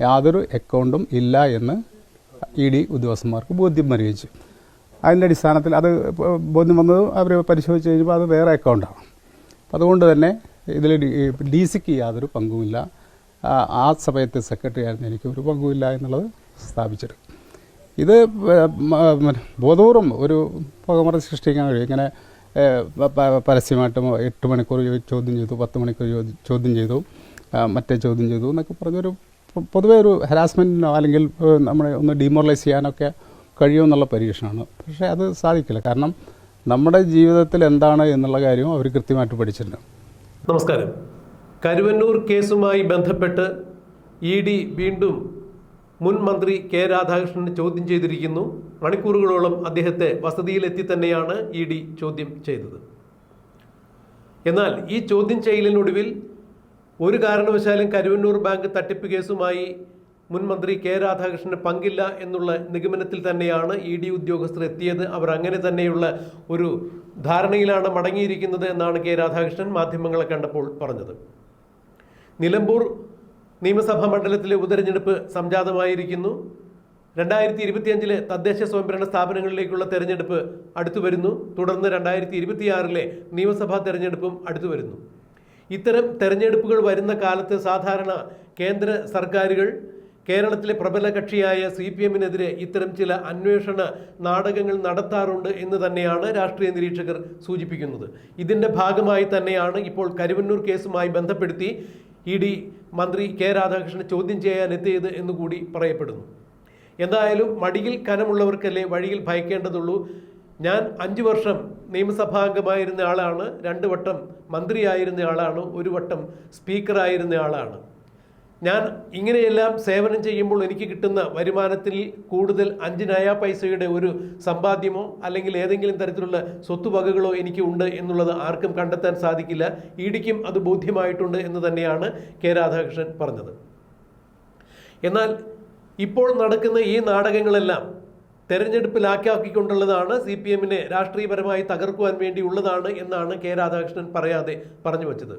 യാതൊരു അക്കൗണ്ടും ഇല്ല എന്ന് ഇ ഡി ഉദ്യോഗസ്ഥന്മാർക്ക് ബോധ്യം അറിയിച്ചു. അതിന്റെ അടിസ്ഥാനത്തിൽ അത് ബോധ്യം വന്നത് അവർ പരിശോധിച്ച് കഴിഞ്ഞപ്പോൾ അത് വേറെ അക്കൗണ്ടാണ് അതുകൊണ്ട് തന്നെ ഇതിൽ ഡി സിക്ക് യാതൊരു പങ്കുമില്ല. ആ, സമയത്തെ സെക്രട്ടറി ആയിരുന്നു എനിക്ക് ഒരു പങ്കുമില്ല എന്നുള്ളത് സ്ഥാപിച്ചെടുക്കും ഇത് ബോധപൂർവം ഒരു പുകമറ സൃഷ്ടിക്കാൻ കഴിയും. ഇങ്ങനെ പരസ്യമായിട്ട് എട്ട് മണിക്കൂർ ചോദ്യം ചെയ്തു പത്ത് മണിക്കൂർ ചോദ്യം- ചെയ്തു മറ്റേ ചോദ്യം ചെയ്തു എന്നൊക്കെ പറഞ്ഞൊരു പൊതുവേ ഒരു ഹരാസ്മെന്റിനോ അല്ലെങ്കിൽ നമ്മളെ ഒന്ന് ഡീമോറലൈസ് ചെയ്യാനൊക്കെ കഴിയുമെന്നുള്ള പരീക്ഷണമാണ്. പക്ഷേ അത് സാധിക്കില്ല. കാരണം നമ്മുടെ ജീവിതത്തിൽ എന്താണ് എന്നുള്ള കാര്യം അവർ കൃത്യമായിട്ട് പഠിച്ചിട്ടുണ്ട്. നമസ്കാരം. കരുവന്നൂർ കേസുമായി ബന്ധപ്പെട്ട് ഇ ഡി വീണ്ടും മുൻ മന്ത്രി കെ രാധാകൃഷ്ണനെ ചോദ്യം ചെയ്തിരിക്കുന്നു. മണിക്കൂറുകളോളം അദ്ദേഹത്തെ വസതിയിലെത്തി തന്നെയാണ് ഇ ഡി ചോദ്യം ചെയ്തത്. എന്നാൽ ഈ ചോദ്യം ചെയ്യലിനൊടുവിൽ ഒരു കാരണവശാലും കരുവന്നൂർ ബാങ്ക് തട്ടിപ്പ് കേസുമായി മുൻ മന്ത്രി കെ രാധാകൃഷ്ണന് പങ്കില്ല എന്നുള്ള നിഗമനത്തിൽ തന്നെയാണ് ഇ ഡി ഉദ്യോഗസ്ഥർ എത്തിയത്. അവർ അങ്ങനെ തന്നെയുള്ള ഒരു ധാരണയിലാണ് മടങ്ങിയിരിക്കുന്നത് എന്നാണ് കെ രാധാകൃഷ്ണൻ മാധ്യമങ്ങളെ കണ്ടപ്പോൾ പറഞ്ഞത്. നിലമ്പൂർ നിയമസഭാ മണ്ഡലത്തിലെ ഉപതെരഞ്ഞെടുപ്പ് സംജാതമായിരിക്കുന്നു. രണ്ടായിരത്തി ഇരുപത്തിയഞ്ചിലെ തദ്ദേശ സ്വയംഭരണ സ്ഥാപനങ്ങളിലേക്കുള്ള തെരഞ്ഞെടുപ്പ് അടുത്തു വരുന്നു തുടർന്ന് രണ്ടായിരത്തി ഇരുപത്തിയാറിലെ നിയമസഭാ തെരഞ്ഞെടുപ്പും അടുത്തു വരുന്നു ഇത്തരം തെരഞ്ഞെടുപ്പുകൾ വരുന്ന കാലത്ത് സാധാരണ കേന്ദ്ര സർക്കാരുകൾ കേരളത്തിലെ പ്രബല കക്ഷിയായ സി പി എമ്മിനെതിരെ ഇത്തരം ചില അന്വേഷണ നാടകങ്ങൾ നടത്താറുണ്ട് എന്ന് തന്നെയാണ് രാഷ്ട്രീയ നിരീക്ഷകർ സൂചിപ്പിക്കുന്നത്. ഇതിന്റെ ഭാഗമായി തന്നെയാണ് ഇപ്പോൾ കരുവന്നൂർ കേസുമായി ബന്ധപ്പെടുത്തി ഇ ഡി മന്ത്രി കെ രാധാകൃഷ്ണനെ ചോദ്യം ചെയ്യാൻ എത്തിയത് എന്നുകൂടി പറയപ്പെടുന്നു. എന്തായാലും മടിയിൽ കനമുള്ളവർക്കല്ലേ വഴിയിൽ ഭയക്കേണ്ടതുള്ളൂ. ഞാൻ അഞ്ച് വർഷം നിയമസഭാംഗമായിരുന്ന ആളാണ് രണ്ട് വട്ടം മന്ത്രിയായിരുന്ന ആളാണ് ഒരു വട്ടം സ്പീക്കറായിരുന്ന ആളാണ്. ഞാൻ ഇങ്ങനെയെല്ലാം സേവനം ചെയ്യുമ്പോൾ എനിക്ക് കിട്ടുന്ന വരുമാനത്തിൽ കൂടുതൽ അഞ്ച് നയാ പൈസയുടെ ഒരു സമ്പാദ്യമോ അല്ലെങ്കിൽ ഏതെങ്കിലും തരത്തിലുള്ള സ്വത്തുവകകളോ എനിക്ക് ഉണ്ട് എന്നുള്ളത് ആർക്കും കണ്ടെത്താൻ സാധിക്കില്ല. ഇടിക്കും അത് ബോധ്യമായിട്ടുണ്ട് എന്ന് തന്നെയാണ് കെ രാധാകൃഷ്ണൻ പറഞ്ഞത്. എന്നാൽ ഇപ്പോൾ നടക്കുന്ന ഈ നാടകങ്ങളെല്ലാം തെരഞ്ഞെടുപ്പിലാക്കിക്കൊണ്ടുള്ളതാണ് സി പി എമ്മിനെ രാഷ്ട്രീയപരമായി തകർക്കുവാൻ വേണ്ടിയുള്ളതാണ് എന്നാണ് കെ രാധാകൃഷ്ണൻ പറയാതെ പറഞ്ഞു വച്ചത്.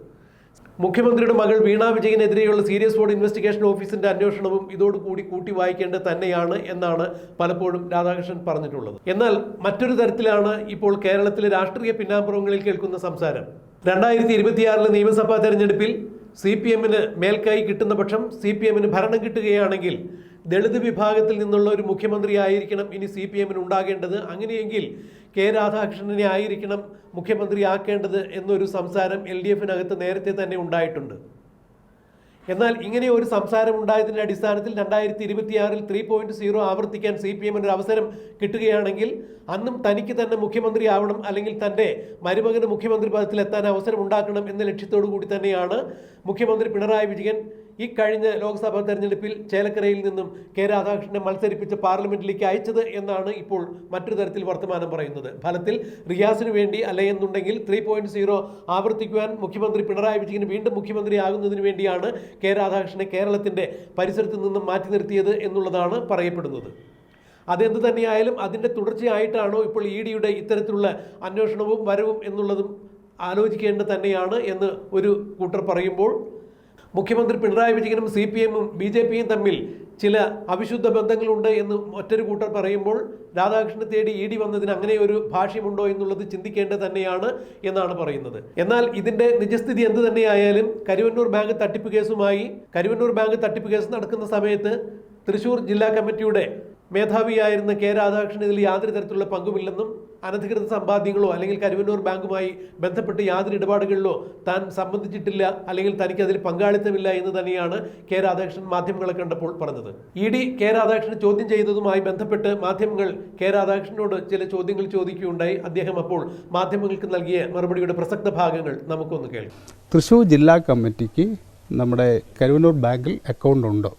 മുഖ്യമന്ത്രിയുടെ മകൾ വീണ വിജയനെതിരെയുള്ള സീരിയസ് ബോർഡ് ഇൻവെസ്റ്റിഗേഷൻ ഓഫീസിന്റെ അന്വേഷണവും ഇതോടുകൂടി കൂട്ടി വായിക്കേണ്ടത് തന്നെയാണ് എന്നാണ് പലപ്പോഴും രാധാകൃഷ്ണൻ പറഞ്ഞിട്ടുള്ളത്. എന്നാൽ മറ്റൊരു തരത്തിലാണ് ഇപ്പോൾ കേരളത്തിലെ രാഷ്ട്രീയ പിന്നാമ്പുറങ്ങളിൽ കേൾക്കുന്ന സംസാരം. രണ്ടായിരത്തി ഇരുപത്തിയാറിലെ നിയമസഭാ തെരഞ്ഞെടുപ്പിൽ സി പി എമ്മിന് മേൽക്കായി കിട്ടുന്ന പക്ഷം സി പി എമ്മിന് ഭരണം കിട്ടുകയാണെങ്കിൽ ദളിത് വിഭാഗത്തിൽ നിന്നുള്ള ഒരു മുഖ്യമന്ത്രി ആയിരിക്കണം ഇനി സി പി എമ്മിന് ഉണ്ടാകേണ്ടത്. അങ്ങനെയെങ്കിൽ കെ രാധാകൃഷ്ണനെ ആയിരിക്കണം മുഖ്യമന്ത്രിയാക്കേണ്ടത് എന്നൊരു സംസാരം എൽ ഡി എഫിനകത്ത് നേരത്തെ തന്നെ ഉണ്ടായിട്ടുണ്ട്. എന്നാൽ ഇങ്ങനെ ഒരു സംസാരം ഉണ്ടായതിന്റെ അടിസ്ഥാനത്തിൽ രണ്ടായിരത്തി ഇരുപത്തിയാറിൽ ത്രീ പോയിന്റ് സീറോ ആവർത്തിക്കാൻ സി പി എമ്മിന് ഒരു അവസരം കിട്ടുകയാണെങ്കിൽ അന്നും തനിക്ക് തന്നെ മുഖ്യമന്ത്രി ആവണം അല്ലെങ്കിൽ തന്റെ മരുമകന് മുഖ്യമന്ത്രി പദത്തിൽ എത്താൻ അവസരം ഉണ്ടാക്കണം എന്ന ലക്ഷ്യത്തോടു കൂടി തന്നെയാണ് മുഖ്യമന്ത്രി പിണറായി വിജയൻ ഈ കഴിഞ്ഞ ലോക്സഭാ തെരഞ്ഞെടുപ്പിൽ ചേലക്കരയിൽ നിന്നും കെ രാധാകൃഷ്ണനെ മത്സരിപ്പിച്ച് പാർലമെന്റിലേക്ക് അയച്ചത് എന്നാണ് ഇപ്പോൾ മറ്റൊരു തരത്തിൽ വർത്തമാനം പറയുന്നത്. ഫലത്തിൽ റിയാസിന് വേണ്ടി അല്ലയെന്നുണ്ടെങ്കിൽ ത്രീ പോയിന്റ് സീറോ ആവർത്തിക്കുവാൻ മുഖ്യമന്ത്രി പിണറായി വിജയൻ വീണ്ടും മുഖ്യമന്ത്രിയാകുന്നതിന് വേണ്ടിയാണ് കെ രാധാകൃഷ്ണനെ കേരളത്തിന്റെ പരിസരത്ത് നിന്നും മാറ്റി നിർത്തിയത് എന്നുള്ളതാണ് പറയപ്പെടുന്നത്. അതെന്ത് തന്നെയായാലും അതിന്റെ തുടർച്ചയായിട്ടാണോ ഇപ്പോൾ ഇ ഡിയുടെ ഇത്തരത്തിലുള്ള അന്വേഷണവും വരവും എന്നുള്ളതും ആലോചിക്കേണ്ടത് തന്നെയാണ് എന്ന് ഒരു കൂട്ടർ പറയുമ്പോൾ മുഖ്യമന്ത്രി പിണറായി വിജയനും സി പി എമ്മും ബി ജെ പിയും തമ്മിൽ ചില അവിശുദ്ധ ബന്ധങ്ങളുണ്ട് എന്ന് മറ്റൊരു കൂട്ടർ പറയുമ്പോൾ രാധാകൃഷ്ണനെ തേടി ഇ ഡി വന്നതിന് അങ്ങനെ ഒരു ഭാഷ്യമുണ്ടോ എന്നുള്ളത് ചിന്തിക്കേണ്ടത് തന്നെയാണ് എന്നാണ് പറയുന്നത്. എന്നാൽ ഇതിന്റെ നിജസ്ഥിതി എന്ത് തന്നെയായാലും കരുവന്നൂർ ബാങ്ക് തട്ടിപ്പ് കേസുമായി കരുവന്നൂർ ബാങ്ക് തട്ടിപ്പ് കേസ് നടക്കുന്ന സമയത്ത് തൃശൂർ ജില്ലാ കമ്മിറ്റിയുടെ മേധാവിയായിരുന്ന കെ രാധാകൃഷ്ണൻ ഇതിൽ യാതൊരു തരത്തിലുള്ള പങ്കുമില്ലെന്നും അനധികൃത സമ്പാദ്യങ്ങളോ അല്ലെങ്കിൽ കരുവന്നൂർ ബാങ്കുമായി ബന്ധപ്പെട്ട് യാതൊരു ഇടപാടുകളിലോ താൻ സംബന്ധിച്ചിട്ടില്ല അല്ലെങ്കിൽ തനിക്ക് അതിൽ പങ്കാളിത്തമില്ല എന്ന് തന്നെയാണ് കെ രാധാകൃഷ്ണൻ മാധ്യമങ്ങളെ കണ്ടപ്പോൾ പറഞ്ഞത്. ഇ ഡി കെ രാധാകൃഷ്ണൻ ചോദ്യം ചെയ്തതുമായി ബന്ധപ്പെട്ട് മാധ്യമങ്ങൾ കെ രാധാകൃഷ്ണനോട് ചില ചോദ്യങ്ങൾ ചോദിക്കുകയുണ്ടായി. അദ്ദേഹം അപ്പോൾ മാധ്യമങ്ങൾക്ക് നൽകിയ മറുപടിയുടെ പ്രസക്ത ഭാഗങ്ങൾ നമുക്കൊന്ന് കേൾക്കാം. തൃശൂർ ജില്ലാ കമ്മിറ്റിക്ക് നമ്മുടെ കരുവന്നൂർ ബാങ്കിൽ അക്കൗണ്ട് ഉണ്ടോ?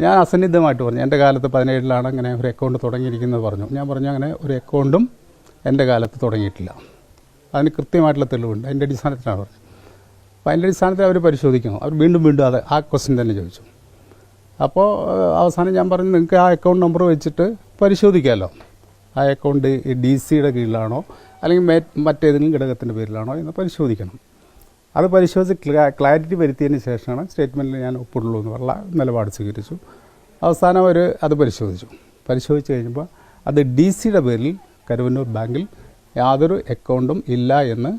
ഞാൻ അസന്നിഗ്ധമായിട്ട് പറഞ്ഞു. എന്റെ കാലത്ത് പതിനേഴിലാണ് അങ്ങനെ ഒരു അക്കൗണ്ട് തുടങ്ങിയിരിക്കുന്നത് പറഞ്ഞു. ഞാൻ പറഞ്ഞു അങ്ങനെ ഒരു അക്കൗണ്ടും എന്റെ കാലത്ത് തുടങ്ങിയിട്ടില്ല. അതിന് കൃത്യമായിട്ടുള്ള തെളിവുണ്ട്. അതിന്റെ അടിസ്ഥാനത്തിലാണ് പറഞ്ഞത്. അപ്പോൾ അതിന്റെ അടിസ്ഥാനത്തിൽ അവർ പരിശോധിക്കണം അവർ വീണ്ടും വീണ്ടും അത് ആ ക്വസ്റ്റ്യൻ തന്നെ ചോദിച്ചു. അപ്പോൾ അവസാനം ഞാൻ പറഞ്ഞു നിങ്ങൾക്ക് ആ അക്കൗണ്ട് നമ്പർ വെച്ചിട്ട് പരിശോധിക്കാമല്ലോ ആ അക്കൗണ്ട് ഡി സിയുടെ കീഴിലാണോ അല്ലെങ്കിൽ മറ്റേതെങ്കിലും ഘടകത്തിന്റെ പേരിലാണോ എന്ന് പരിശോധിക്കണം. അത് പരിശോധിച്ച് ക്ലാ- ക്ലാരിറ്റി വരുത്തിയതിന് ശേഷമാണ് സ്റ്റേറ്റ്മെന്റിൽ ഞാൻ ഒപ്പിടുള്ളൂ എന്നുള്ള നിലപാട് സ്വീകരിച്ചു. അവസാനം അവർ അത് പരിശോധിച്ചു. പരിശോധിച്ച് കഴിഞ്ഞപ്പോൾ അത് ഡി സിയുടെ പേരിൽ കരുവന്നൂർ ബാങ്കിൽ യാതൊരു അക്കൗണ്ടും ഇല്ല എന്ന്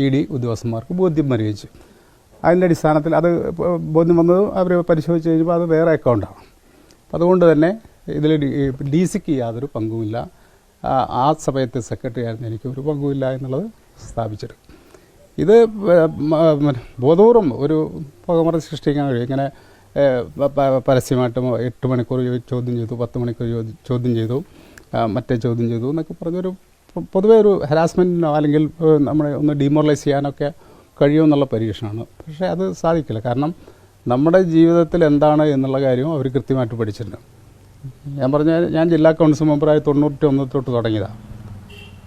ഇ ഡി ഉദ്യോഗസ്ഥന്മാർക്ക് ബോധ്യം അറിയിച്ചു. അതിന്റെ അടിസ്ഥാനത്തിൽ അത് ബോധ്യം വന്നത് അവർ പരിശോധിച്ച് കഴിഞ്ഞപ്പോൾ അത് വേറെ അക്കൗണ്ടാണ് അതുകൊണ്ട് തന്നെ ഇതിൽ ഡി സിക്ക് യാതൊരു പങ്കുമില്ല. ആ സമയത്ത് സെക്രട്ടറി ആയിരുന്നു എനിക്ക് ഒരു പങ്കുമില്ല എന്നുള്ളത് സ്ഥാപിച്ചെടുക്കും ഇത് ബോധപൂർവം ഒരു പുകമറ സൃഷ്ടിക്കാൻ കഴിയും. ഇങ്ങനെ പരസ്യമായിട്ട് എട്ട് മണിക്കൂർ ചോദ്യം ചെയ്തു പത്ത് മണിക്കൂർ ചോദ്യം- ചെയ്തു മറ്റേ ചോദ്യം ചെയ്തു എന്നൊക്കെ പറഞ്ഞൊരു പൊതുവേ ഒരു ഹരാസ്മെന്റിനോ അല്ലെങ്കിൽ നമ്മളെ ഒന്ന് ഡീമോറലൈസ് ചെയ്യാനൊക്കെ കഴിയുമെന്നുള്ള പരീക്ഷണമാണ്. പക്ഷേ അത് സാധിക്കില്ല. കാരണം നമ്മുടെ ജീവിതത്തിൽ എന്താണ് എന്നുള്ള കാര്യവും അവർ കൃത്യമായിട്ട് പഠിച്ചിട്ടുണ്ട്. ഞാൻ പറഞ്ഞ ഞാൻ ജില്ലാ കൗൺസിൽ മെമ്പറായി തൊണ്ണൂറ്റി ഒന്ന് തൊട്ട് തുടങ്ങിയതാണ്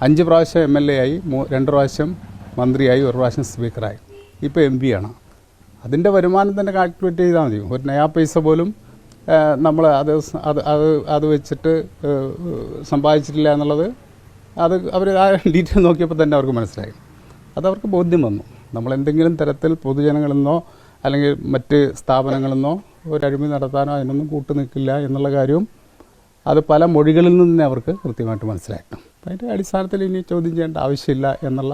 അഞ്ച് പ്രാവശ്യം എം എൽ എ ആയി രണ്ട് പ്രാവശ്യം മന്ത്രിയായി ഒരു പ്രാവശ്യം സ്പീക്കറായി. ഇപ്പോൾ എം പി ആണ്. അതിന്റെ വരുമാനം തന്നെ കാൽക്കുലേറ്റ് ചെയ്താൽ മതി. ഒരു നയാ പൈസ പോലും നമ്മൾ അത് അത് അത് അത് വെച്ചിട്ട് സമ്പാദിച്ചിട്ടില്ല എന്നുള്ളത് അത് അവർ ആ ഡീറ്റെയിൽ നോക്കിയപ്പോൾ തന്നെ അവർക്ക് മനസ്സിലായി. അതവർക്ക് ബോധ്യം വന്നു. നമ്മൾ എന്തെങ്കിലും തരത്തിൽ പൊതുജനങ്ങളിൽ നിന്നോ അല്ലെങ്കിൽ മറ്റ് സ്ഥാപനങ്ങളിൽ നിന്നോ ഒരു അഴിമതി നടത്താനോ അതിനൊന്നും കൂട്ടു നിൽക്കില്ല എന്നുള്ള കാര്യവും അത് പല മൊഴികളിൽ നിന്ന് തന്നെ അവർക്ക് കൃത്യമായിട്ട് മനസ്സിലാക്കണം അതിന്റെ അടിസ്ഥാനത്തിൽ ഇനി ചോദ്യം ചെയ്യേണ്ട ആവശ്യമില്ല എന്നുള്ള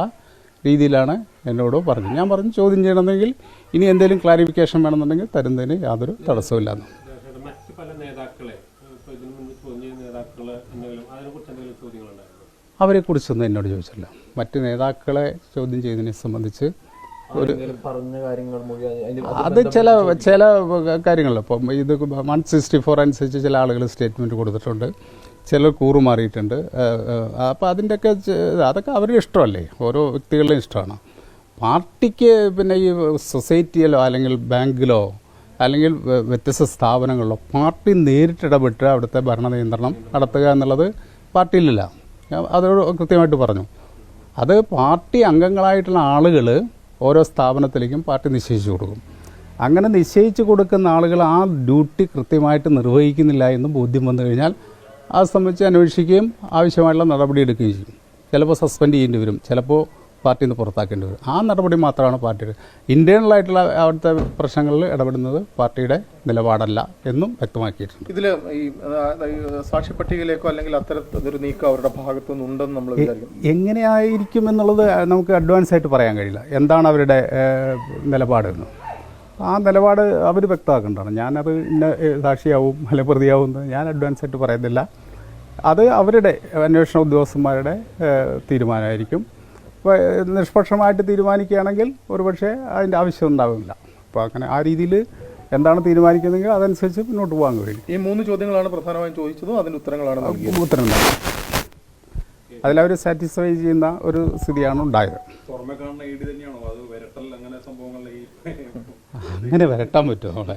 രീതിയിലാണ് എന്നോട് പറഞ്ഞത്. ഞാൻ പറഞ്ഞു ചോദ്യം ചെയ്യണമെങ്കിൽ ഇനി എന്തെങ്കിലും ക്ലാരിഫിക്കേഷൻ വേണമെന്നുണ്ടെങ്കിൽ തരുന്നതിന് യാതൊരു തടസ്സമില്ലെന്ന് അവരെ മറ്റ് പല നേതാക്കളെ ഇതിനു മുൻപ് ചോദ്യം ചെയ്ത നേതാക്കളെ എന്തെങ്കിലും അതിനെക്കുറിച്ച് എന്തെങ്കിലും ചോദ്യങ്ങളുണ്ടായിരുന്നു? അവരെക്കുറിച്ചൊന്നും എന്നോട് ചോദിച്ചില്ല. മറ്റ് നേതാക്കളെ ചോദ്യം ചെയ്തതിനെ സംബന്ധിച്ച് ഒരു അത് ചില ചില കാര്യങ്ങൾ. ഇപ്പം ഇത് വൺ സിക്സ്റ്റി ഫോർ അനുസരിച്ച് ചില ആളുകൾ സ്റ്റേറ്റ്മെന്റ് കൊടുത്തിട്ടുണ്ട്. ചിലർ കൂറുമാറിയിട്ടുണ്ട് അപ്പോൾ അതിന്റെയൊക്കെ അതൊക്കെ അവരുടെ ഇഷ്ടമല്ലേ? ഓരോ വ്യക്തികളുടെയും ഇഷ്ടമാണ്. പാർട്ടിക്ക് പിന്നെ ഈ സൊസൈറ്റിയിലോ അല്ലെങ്കിൽ ബാങ്കിലോ അല്ലെങ്കിൽ വ്യത്യസ്ത സ്ഥാപനങ്ങളിലോ പാർട്ടി നേരിട്ടിടപെട്ട് അവിടുത്തെ ഭരണ നിയന്ത്രണം നടത്തുക എന്നുള്ളത് പാർട്ടിയിലില്ല. അതോട് കൃത്യമായിട്ട് പറഞ്ഞു. അത് പാർട്ടി അംഗങ്ങളായിട്ടുള്ള ആളുകൾ ഓരോ സ്ഥാപനത്തിലേക്കും പാർട്ടി നിശ്ചയിച്ചു കൊടുക്കും. അങ്ങനെ നിശ്ചയിച്ചു കൊടുക്കുന്ന ആളുകൾ ആ ഡ്യൂട്ടി കൃത്യമായിട്ട് നിർവഹിക്കുന്നില്ല എന്ന് ബോധ്യം വന്നു കഴിഞ്ഞാൽ അത് സംബന്ധിച്ച് അന്വേഷിക്കുകയും ആവശ്യമായിട്ടുള്ള നടപടി എടുക്കുകയും ചെയ്യും. ചിലപ്പോൾ സസ്പെൻഡ് ചെയ്യേണ്ടി വരും. ചിലപ്പോൾ പാർട്ടിയിൽ നിന്ന് പുറത്താക്കേണ്ടി വരും. ആ നടപടി മാത്രമാണ് പാർട്ടിയുടെ ഇന്റേണലായിട്ടുള്ള അവിടുത്തെ പ്രശ്നങ്ങളിൽ ഇടപെടുന്നത് പാർട്ടിയുടെ നിലപാടല്ല എന്നും വ്യക്തമാക്കിയിട്ടുണ്ട്. ഇതിൽ ഈ ആ, ഈ അല്ലെങ്കിൽ അത്തരത്തിലൊരു നീക്കം അവരുടെ ഭാഗത്തു നിന്നുണ്ടെന്ന് നമ്മൾ എങ്ങനെയായിരിക്കും എന്നുള്ളത് നമുക്ക് അഡ്വാൻസ് ആയിട്ട് പറയാൻ കഴിയില്ല. എന്താണ് അവരുടെ നിലപാടെന്ന്. ആ നിലപാട് അവർ വ്യക്തമാക്കേണ്ടതാണ്. ഞാനത് ഇന്ന സാക്ഷിയാവും അല്ലെ പ്രതിയാവും എന്ന് ഞാൻ അഡ്വാൻസ് ആയിട്ട് പറയുന്നില്ല അത് അവരുടെ അന്വേഷണ ഉദ്യോഗസ്ഥന്മാരുടെ തീരുമാനമായിരിക്കും. അപ്പോൾ നിഷ്പക്ഷമായിട്ട് തീരുമാനിക്കുകയാണെങ്കിൽ ഒരുപക്ഷെ അതിന്റെ ആവശ്യം ഉണ്ടാവില്ല. അപ്പോൾ അങ്ങനെ ആ രീതിയിൽ എന്താണ് തീരുമാനിക്കുന്നതെങ്കിൽ അതനുസരിച്ച് മുന്നോട്ട് പോകാൻ കഴിയും. ഈ മൂന്ന് ചോദ്യങ്ങളാണ് പ്രധാനമായും ചോദിച്ചതും അതിന്റെ ഉത്തരങ്ങളാണ് നൽകിയത്. ഉത്തരം അതിലവർ സാറ്റിസ്ഫൈ ചെയ്യുന്ന ഒരു സ്ഥിതിയാണ് ഉണ്ടായത്. പുറമെ കാണുന്ന ഐഡി തന്നെയാണോ? അത് വിരട്ടൽ അങ്ങനെ സംഭവങ്ങളിൽ ഈ അങ്ങനെ വരട്ടാൻ പറ്റുമോ നമ്മളെ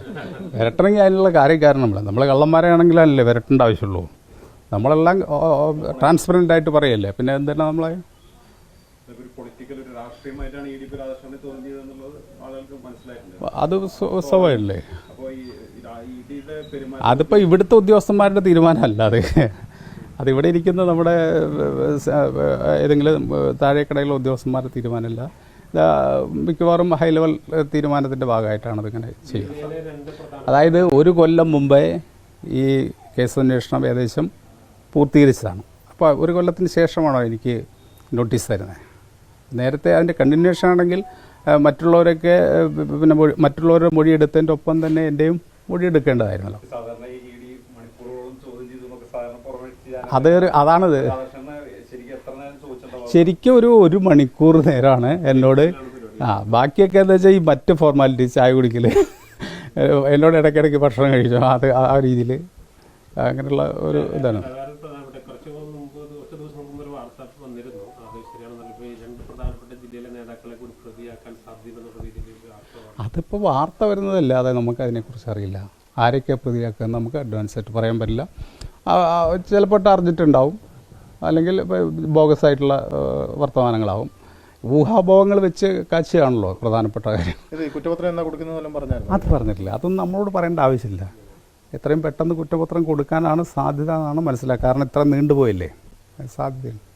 വരട്ടണമെങ്കിൽ അതിനുള്ള കാര്യക്കാരൻ നമ്മൾ നമ്മൾ കള്ളന്മാരാണെങ്കിലല്ലേ വരട്ടേണ്ട ആവശ്യമുള്ളൂ. നമ്മളെല്ലാം ട്രാൻസ്പെറന്റ് ആയിട്ട് പറയല്ലേ? പിന്നെ എന്താണ് നമ്മളെ? അത് സ്വ- അപ്പോൾ ഈ ഇ ഡിയുടെ പെരുമാറ്റം അതിപ്പോൾ ഇവിടുത്തെ ഉദ്യോഗസ്ഥന്മാരുടെ തീരുമാനമല്ല അത്. അതിവിടെ ഇരിക്കുന്ന നമ്മുടെ ഏതെങ്കിലും താഴേക്കടയിലുള്ള ഉദ്യോഗസ്ഥന്മാരുടെ തീരുമാനമല്ല. മിക്കവാറും ഹൈ ലെവൽ തീരുമാനത്തിന്റെ ഭാഗമായിട്ടാണ് അതിങ്ങനെ ചെയ്യുന്നത് അതായത് ഒരു കൊല്ലം മുമ്പേ ഈ കേസ് അന്വേഷണം ഏകദേശം പൂർത്തീകരിച്ചതാണ്. അപ്പോൾ ഒരു കൊല്ലത്തിന് ശേഷമാണോ എനിക്ക് നോട്ടീസ് തരുന്നത് നേരത്തെ അതിന്റെ കണ്ടിന്യൂഷൻ ആണെങ്കിൽ മറ്റുള്ളവരൊക്കെ പിന്നെ മറ്റുള്ളവരുടെ മൊഴി- മൊഴിയെടുത്തതിന്റെ ഒപ്പം തന്നെ എന്റെയും മൊഴി എടുക്കേണ്ടതായിരുന്നല്ലോ ഈ ഇ ശരിക്കും ഒരു ഒരു മണിക്കൂർ നേരമാണ് എന്നോട്. ആ ബാക്കിയൊക്കെ എന്താ വെച്ചാൽ ഈ മറ്റ് ഫോർമാലിറ്റീസ് ചായ കുടിക്കൽ എന്നോട് ഇടയ്ക്കിടയ്ക്ക് ഭക്ഷണം കഴിച്ചു? അത് ആ- രീതിയിൽ അങ്ങനെയുള്ള ഒരു ഇതാണ്. അതിപ്പോൾ വാർത്ത വരുന്നതല്ലാതെ നമുക്ക് അതിനെക്കുറിച്ച് അറിയില്ല. ആരൊക്കെ പ്രതിയാക്കുക നമുക്ക് അഡ്വാൻസ് ആയിട്ട് പറയാൻ പറ്റില്ല. ചിലപ്പോൾ ടാർജറ്റ് ഉണ്ടാവും. അല്ലെങ്കിൽ ബോഗസ് ആയിട്ടുള്ള വർത്തമാനങ്ങളാവും. ഊഹാഭോഗങ്ങൾ വെച്ച് കാച്ചുകയാണല്ലോ പ്രധാനപ്പെട്ട കാര്യം. അത് പറഞ്ഞിട്ടില്ല. അതൊന്നും നമ്മളോട് പറയേണ്ട ആവശ്യമില്ല. എത്രയും പെട്ടെന്ന് കുറ്റപത്രം കൊടുക്കാനാണ് സാധ്യത എന്നാണ് മനസ്സിലാക്കുക. കാരണം ഇത്ര നീണ്ടുപോയില്ലേ? സാധ്യതയുണ്ട്.